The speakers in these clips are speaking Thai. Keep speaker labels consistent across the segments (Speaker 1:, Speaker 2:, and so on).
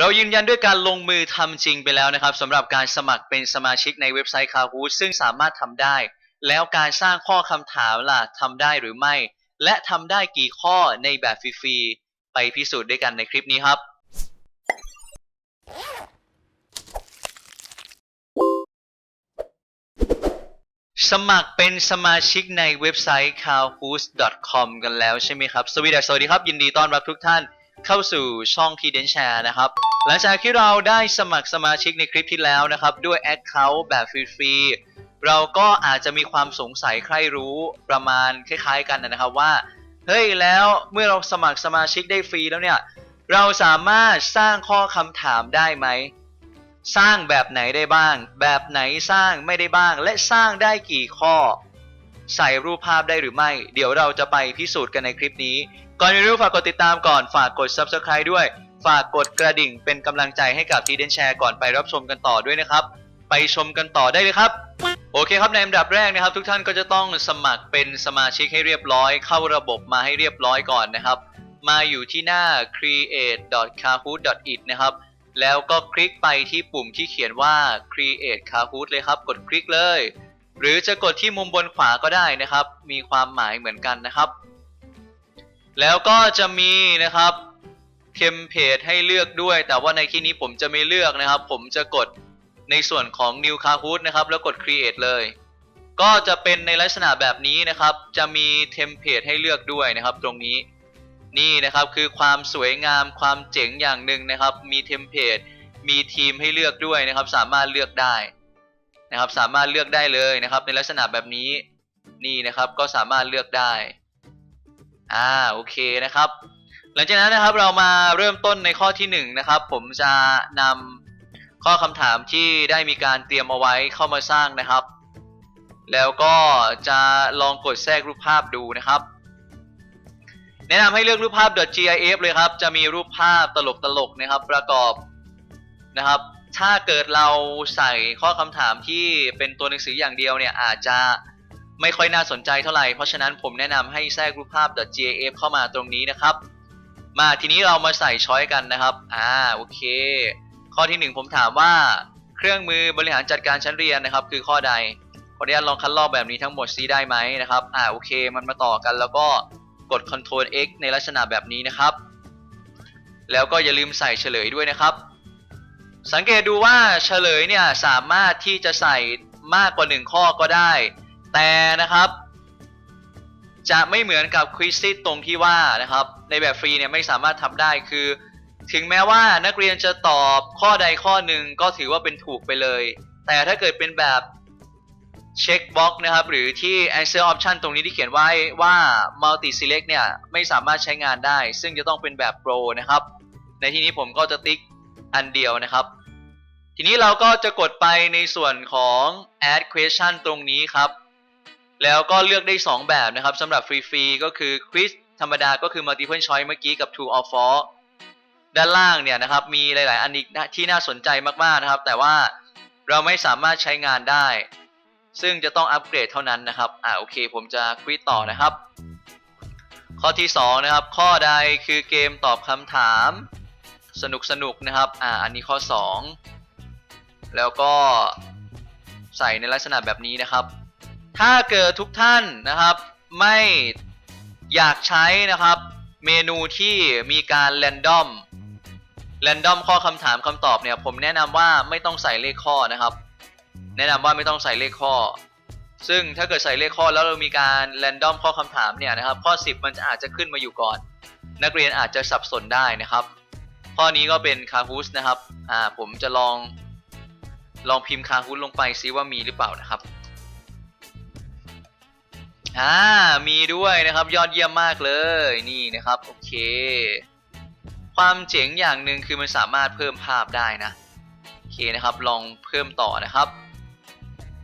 Speaker 1: เรายืนยันด้วยการลงมือทำจริงไปแล้วนะครับสำหรับการสมัครเป็นสมาชิกในเว็บไซต์ Kahoot ซึ่งสามารถทำได้ แล้วการสร้างข้อคำถามล่ะทำได้หรือไม่ และทำได้กี่ข้อในแบบฟรีๆไปพิสูจน์ด้วยกันในคลิปนี้ครับสมัครเป็นสมาชิกในเว็บไซต์ kahoot.com กันแล้วใช่ไหมครับ สวัสดีสวัสดีครับ ยินดีต้อนรับทุกท่าน เข้าสู่ช่องทีเดนแชร์นะครับ หลังจากที่เราได้สมัครสมาชิกในคลิปที่แล้วนะครับ ด้วย Account แบบฟรีๆ เราก็อาจจะมีความสงสัยใครรู้ประมาณคล้ายๆกันนะครับว่า เฮ้ยแล้วเมื่อเราสมัครสมาชิกได้ฟรีแล้วเนี่ย เราสามารถสร้างข้อคำถามได้ไหม สร้างแบบไหนได้บ้าง แบบไหนสร้างไม่ได้บ้าง และสร้างได้กี่ข้อ ใส่รูปภาพได้หรือไม่ เดี๋ยวเราจะไปพิสูจน์กันในคลิปนี้ ก่อนอื่นฝากกดติดตามก่อนฝากกด subscribe ด้วย ฝากกดกระดิ่งเป็นกำลังใจให้กับทีเดนแชร์ก่อนไปรับชมกันต่อด้วยนะครับ ไปชมกันต่อได้เลยครับ โอเคครับในอันดับแรกนะครับ ทุกท่านก็จะต้องสมัครเป็นสมาชิกให้เรียบร้อย เข้าระบบมาให้เรียบร้อยก่อนนะครับ มาอยู่ที่หน้า create.kahoot.it นะครับแล้วก็คลิกไปที่ปุ่มที่เขียนว่า create kahoot เลยครับ กดคลิกเลย หรือจะกดที่มุมบนขวาก็ได้นะครับ มีความหมายเหมือนกันนะครับ แล้วก็จะมีนะครับเทมเพลตให้เลือกด้วย แต่ว่าในที่นี้ผมจะไม่เลือกนะครับ ผมจะกดในส่วนของ new kahoot นะครับ แล้วกด create เลย ก็จะเป็นในลักษณะแบบนี้นะครับ จะมีเทมเพลตให้เลือกด้วยนะครับ ตรงนี้นี่นะครับคือความสวยงามความเจ๋งอย่างหนึ่งนะครับ มีเทมเพลตมีทีมให้เลือกด้วยนะครับ สามารถเลือกได้ นะครับสามารถเลือกได้เลยนะครับ ในลักษณะแบบนี้นี่นะครับก็สามารถเลือกได้อ่าโอเคนะครับ หลังจากนั้นนะครับเรามาเริ่มต้นในข้อที่หนึ่งนะครับผมจะนำข้อคำถามที่ได้มีการเตรียมเอาไว้เข้ามาสร้างนะครับ แล้วก็จะลองกดแทรกรูปภาพดูนะครับ แนะนำให้เลือกรูปภาพ .gif เลยครับ จะมีรูปภาพตลกๆนะครับประกอบนะครับ ถ้าเกิดเราใส่ข้อคำถามที่เป็นตัวหนังสืออย่างเดียวเนี่ยอาจจะไม่ค่อยน่าสนใจเท่าไหร่ เพราะฉะนั้นผมแนะนำให้แทรกรูปภาพ .gif เข้ามาตรงนี้นะครับ มาทีนี้เรามาใส่ช้อยกันนะครับ อ่าโอเค ข้อที่หนึ่งผมถามว่าเครื่องมือบริหารจัดการชั้นเรียนนะครับ คือข้อใดขออนุญาตลองคัดลอกแบบนี้ทั้งหมดซิได้ไหมนะครับ อ่าโอเค มันมาต่อกันแล้วก็กด Ctrl X ในลักษณะแบบนี้นะครับ แล้วก็อย่าลืมใส่เฉลยด้วยนะครับ สังเกตดูว่าเฉลยเนี่ยสามารถที่จะใส่มากกว่า 1 ข้อก็ได้ แต่นะครับจะไม่เหมือนกับควิซิตตรงที่ว่านะครับในแบบฟรีเนี่ยไม่สามารถทำได้คือ ถึงแม้ว่านักเรียนจะตอบข้อใดข้อหนึ่งก็ถือว่าเป็นถูกไปเลย แต่ถ้าเกิดเป็นแบบเช็คบ็อกนะครับหรือที่ answer option ตรงนี้ที่เขียนไว้ว่า multi select เนี่ยไม่สามารถใช้งานได้ ซึ่งจะต้องเป็นแบบ pro นะครับ ในที่นี้ผมก็จะติ๊กอันเดียวนะครับ ทีนี้เราก็จะกดไปในส่วนของ add question ตรงนี้ครับ แล้วก็เลือกได้ 2 แบบนะครับสำหรับฟรีๆก็คือ quiz ธรรมดาก็คือ multiple choice เมื่อกี้กับ true or false ด้านล่างเนี่ยนะครับมีหลาย ๆ อันอีกที่น่าสนใจมาก ๆ นะครับ แต่ว่าเราไม่สามารถใช้งานได้ ซึ่งจะต้องอัปเกรดเท่านั้นนะครับ อ่าโอเค ผมจะควิดต่อนะครับ ข้อที่ 2 นะครับ ข้อใดคือเกมตอบคำถาม สนุกสนุกนะครับ อ่าอันนี้ข้อ 2 แล้วก็ใส่ในลักษณะแบบนี้นะครับ ถ้าเกิดทุกท่านนะครับ ไม่อยากใช้นะครับ เมนูที่มีการแรนดอมแรนดอมข้อคำถามคำตอบเนี่ย ผมแนะนำว่าไม่ต้องใส่เลขข้อนะครับ แนะนำว่าไม่ต้องใส่เลขข้อ ซึ่งถ้าเกิดใส่เลขข้อแล้วเรามีการแรนดอมข้อคำถามเนี่ยนะครับ ข้อ 10 มันจะอาจจะขึ้นมาอยู่ก่อน นักเรียนอาจจะสับสนได้นะครับ ข้อนี้ก็เป็นคาฮูสนะครับ อ่าผมจะลอง ลองพิมพ์คาฮูสลงไปซิว่ามีหรือเปล่านะครับอ่ามีด้วยนะครับยอดเยี่ยมมากเลยนี่นะครับโอเค ความเจ๋งอย่างหนึ่งคือมันสามารถเพิ่มภาพได้นะโอเคนะครับลองเพิ่มต่อนะครับ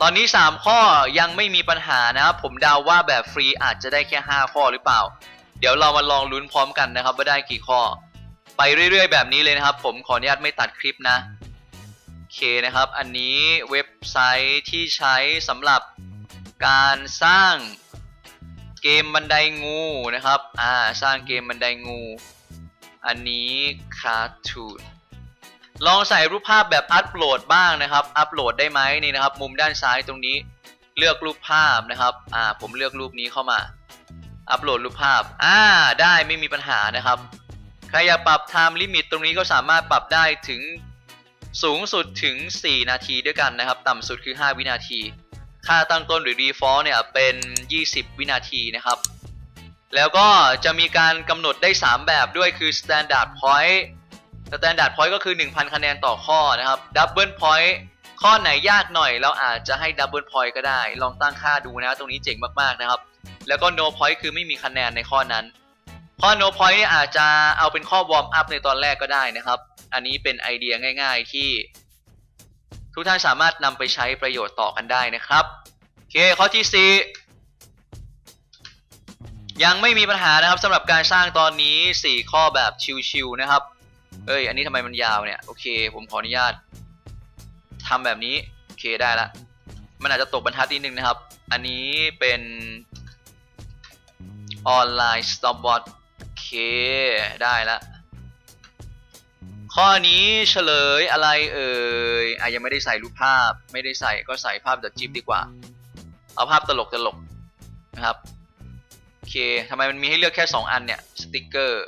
Speaker 1: ตอนนี้ 3 ข้อยังไม่มีปัญหานะครับผมเดาว่าแบบฟรีอาจจะได้แค่ 5 ข้อหรือเปล่า เดี๋ยวเรามาลองลุ้นพร้อมกันนะครับว่าได้กี่ข้อ ไปเรื่อยๆ แบบนี้เลยนะครับ ผมขออนุญาตไม่ตัดคลิปนะ เคนะครับ อันนี้เว็บไซต์ที่ใช้สำหรับการสร้างเกมบันไดงูนะครับ อ่า สร้างเกมบันไดงู อันนี้ Cartoon ลองใส่รูปภาพแบบอัปโหลดบ้างนะครับ อัปโหลดได้ไหมนี่นะครับ มุมด้านซ้ายตรงนี้ เลือกรูปภาพนะครับ อ่า ผมเลือกรูปนี้เข้ามา อัปโหลดรูปภาพ อ่า ได้ไม่มีปัญหานะครับ ใครอยากปรับ time limit ตรงนี้ก็สามารถปรับได้ถึง สูงสุดถึง 4 นาทีด้วยกันนะครับ ต่ำสุดคือ 5 วินาที ค่าตั้งต้นหรือ default เนี่ยเป็น 20 วินาทีนะครับ แล้วก็จะมีการกำหนดได้ 3 แบบด้วยคือ standard point standard point ก็คือ 1,000 คะแนนต่อข้อนะครับ double point ข้อไหนยากหน่อยเราอาจจะให้ double point ก็ได้ ลองตั้งค่าดูนะ ตรงนี้เจ๋งมากๆนะครับ แล้วก็ no point คือไม่มีคะแนนในข้อนั้น ข้อ no point อาจจะเอาเป็นข้อ warm up ในตอนแรกก็ได้นะครับ อันนี้เป็นไอเดียง่ายๆที่ ทุกท่านสามารถนำไปใช้ประโยชน์ต่อกันได้นะครับ โอเค ข้อที่ 4 ยังไม่มีปัญหานะครับสำหรับการสร้างตอนนี้ 4 ข้อแบบชิวๆนะครับ เอ้ย อันนี้ทำไมมันยาวเนี่ย โอเค ผมขออนุญาตทำแบบนี้ โอเคได้ละ มันอาจจะตกบรรทัดนิดนึงนะครับ อันนี้เป็นออนไลน์ stopwatch โอ เค ได้ละข้อนี้เฉลยอะไรเอ่ยอะยังไม่ได้ใส่รูปภาพ ไม่ได้ใส่ก็ใส่ภาพจากจิ๊บดีกว่า เอาภาพตลกตลกๆนะครับโอเคทำไมมันมีให้เลือกแค่ 2 อันเนี่ย สติกเกอร์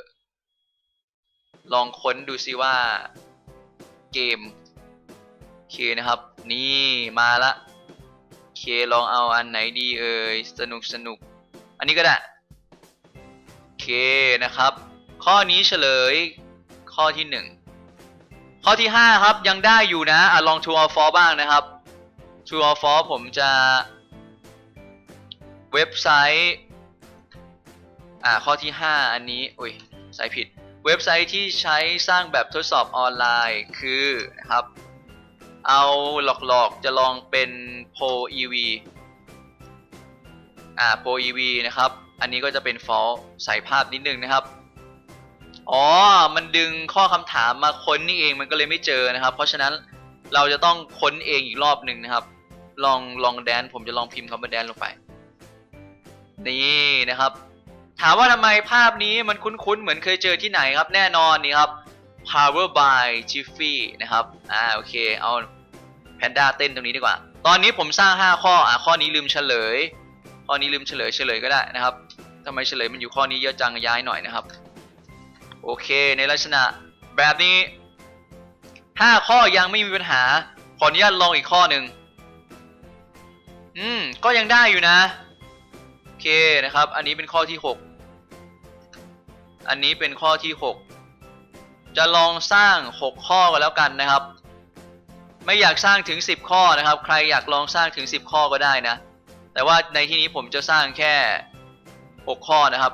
Speaker 1: ลองค้นดูซิว่า เกมโอเคนะครับ นี่มาละโอเคลองเอาอันไหนดีเอ่ย สนุกสนุก อันนี้ก็ได้ นะครับ ข้อนี้เฉลยข้อที่ 1 ข้อที่ 5 ครับยังได้อยู่นะอะลอง True or False บ้างนะครับ True or False ผมจะเว็บไซต์อ่าข้อที่ 5 อันนี้อุ้ยใส่ผิด เว็บไซต์ที่ใช้สร้างแบบทดสอบออนไลน์คือนะครับ เอาหลอกๆจะลองเป็น Pro EV อ่า Pro EV นะครับ อันนี้ก็จะเป็น false ใส่ภาพนิดนึงนะครับ อ๋อ มันดึงข้อคำถามมาค้นนี่เองมันก็เลยไม่เจอนะครับ เพราะฉะนั้นเราจะต้องค้นเองอีกรอบหนึ่งนะครับ ลองลองแดนผมจะลองพิมพ์คำว่าแดนลงไป นี่นะครับ ถามว่าทำไมภาพนี้มันคุ้นๆ เหมือนเคยเจอที่ไหนครับ แน่นอนนี่ครับ Power by Jiffy นะครับ อ่าโอเค เอาแพนด้าเต้นตรงนี้ดีกว่า ตอนนี้ผมสร้าง 5 ข้อ อ่าข้อนี้ลืมเฉลย ข้อนี้ลืมเฉลยเฉลยก็ได้นะครับทำไมเฉลยมันอยู่ข้อนี้เยอะจังย้ายหน่อยนะครับ โอเคในลักษณะแบบนี้ 5 ข้อยังไม่มีปัญหา ขออนุญาตลองอีกข้อหนึ่งอืมก็ยังได้อยู่นะ โอเคนะครับ อันนี้เป็นข้อที่ 6 อันนี้เป็นข้อที่ 6 จะลองสร้าง 6 ข้อกันแล้วกันนะครับ ไม่อยากสร้างถึง 10 ข้อนะครับ ใครอยากลองสร้างถึง 10 ข้อก็ได้นะ แต่ว่าในที่นี้ผมจะสร้างแค่ 6 ข้อนะครับ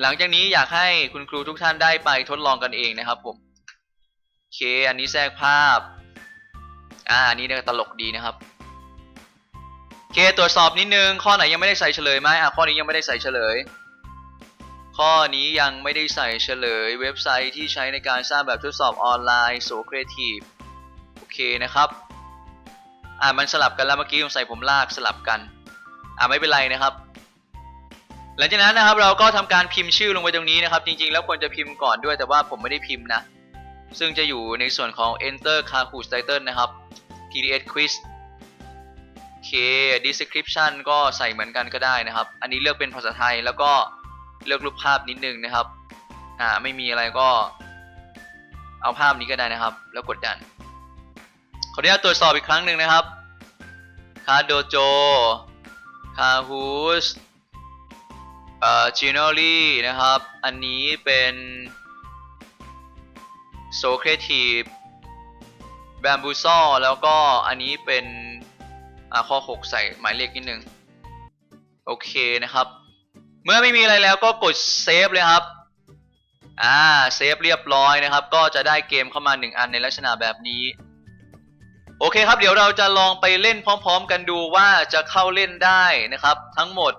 Speaker 1: หลังจากนี้อยากให้คุณครูทุกท่านได้ไปทดลองกันเองนะครับผมโอเคอันนี้แทรกภาพอ่าอันนี้เนี่ยตลกดีนะครับโอเคตรวจสอบนิดนึงข้อไหนยังไม่ได้ใส่เฉลยไหมอะข้อนี้ยังไม่ได้ใส่เฉลย ข้อนี้ยังไม่ได้ใส่เฉลย เว็บไซต์ที่ใช้ในการสร้างแบบทดสอบออนไลน์โซครีเอทีฟโอเคนะครับอ่ามันสลับกันแล้วเมื่อกี้ผมใส่ผมลากสลับกัน อ่าไม่เป็นไรนะครับ หลังจากนั้นนะครับ เราก็ทำการพิมพ์ชื่อลงไปตรงนี้นะครับ จริงๆ แล้วควรจะพิมพ์ก่อนด้วย แต่ว่าผมไม่ได้พิมพ์นะ ซึ่งจะอยู่ในส่วนของ enter Kahoot title นะครับ pdf quiz โอเค description ก็ใส่เหมือนกันก็ได้นะครับ อันนี้เลือกเป็นภาษาไทยแล้วก็เลือกรูปภาพนิดนึงนะครับ อ่าไม่มีอะไรก็ เอาภาพนี้ก็ได้นะครับ แล้วกดดัน ขออนุญาตตรวจสอบอีกครั้งหนึ่งนะครับคาโดโจ คาฮูสเอ่อจีโนลี่นะครับ อันนี้เป็นโซเครทีฟแบมบูซอแล้วก็อันนี้เป็นอ่าข้อ 6 ใส่หมายเลขนิดนึง โอเคนะครับ เมื่อไม่มีอะไรแล้วก็กดเซฟเลยครับ อ่า เซฟเรียบร้อยนะครับ ก็จะได้เกมเข้ามา 1 อันในลักษณะแบบนี้ โอเคครับ เดี๋ยวเราจะลองไปเล่นพร้อม ๆ กันดูว่าจะเข้าเล่นได้นะครับ ทั้งหมด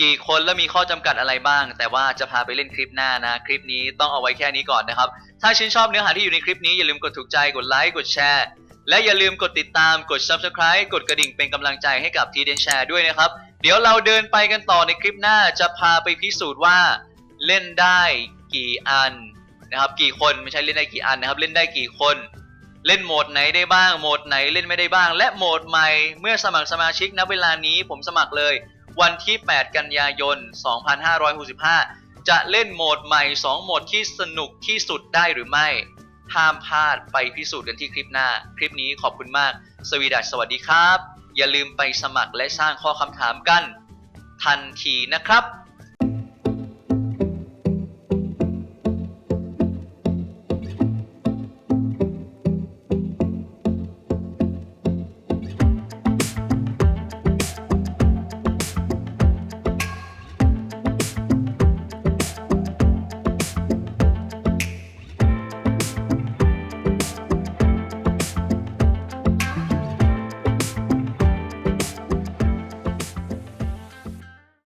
Speaker 1: กี่คนและมีข้อจำกัดอะไรบ้าง แต่ว่าจะพาไปเล่นคลิปหน้านะ คลิปนี้ต้องเอาไว้แค่นี้ก่อนนะครับ ถ้าชื่นชอบเนื้อหาที่อยู่ในคลิปนี้อย่าลืมกดถูกใจกดไลค์กดแชร์ และอย่าลืมกดติดตามกด subscribe กดกระดิ่งเป็นกำลังใจให้กับทีเดนแชร์ด้วยนะครับ เดี๋ยวเราเดินไปกันต่อในคลิปหน้าจะพาไปพิสูจน์ว่าเล่นได้กี่อันนะครับกี่คนไม่ใช่เล่นได้กี่อันนะครับ เล่นได้กี่คน เล่นโหมดไหนได้บ้าง โหมดไหนเล่นไม่ได้บ้าง และโหมดใหม่ เมื่อสมัครสมาชิกณเวลานี้ผมสมัครเลย วันที่ 8 กันยายน 2565 จะเล่นโหมดใหม่ 2 โหมดที่สนุกที่สุดได้หรือไม่ห้ามพลาดไปพิสูจน์กันที่คลิปหน้า คลิปนี้ขอบคุณมาก สวีดัสสวัสดีครับ อย่าลืมไปสมัครและสร้างข้อคำถามกัน ทันทีนะครับ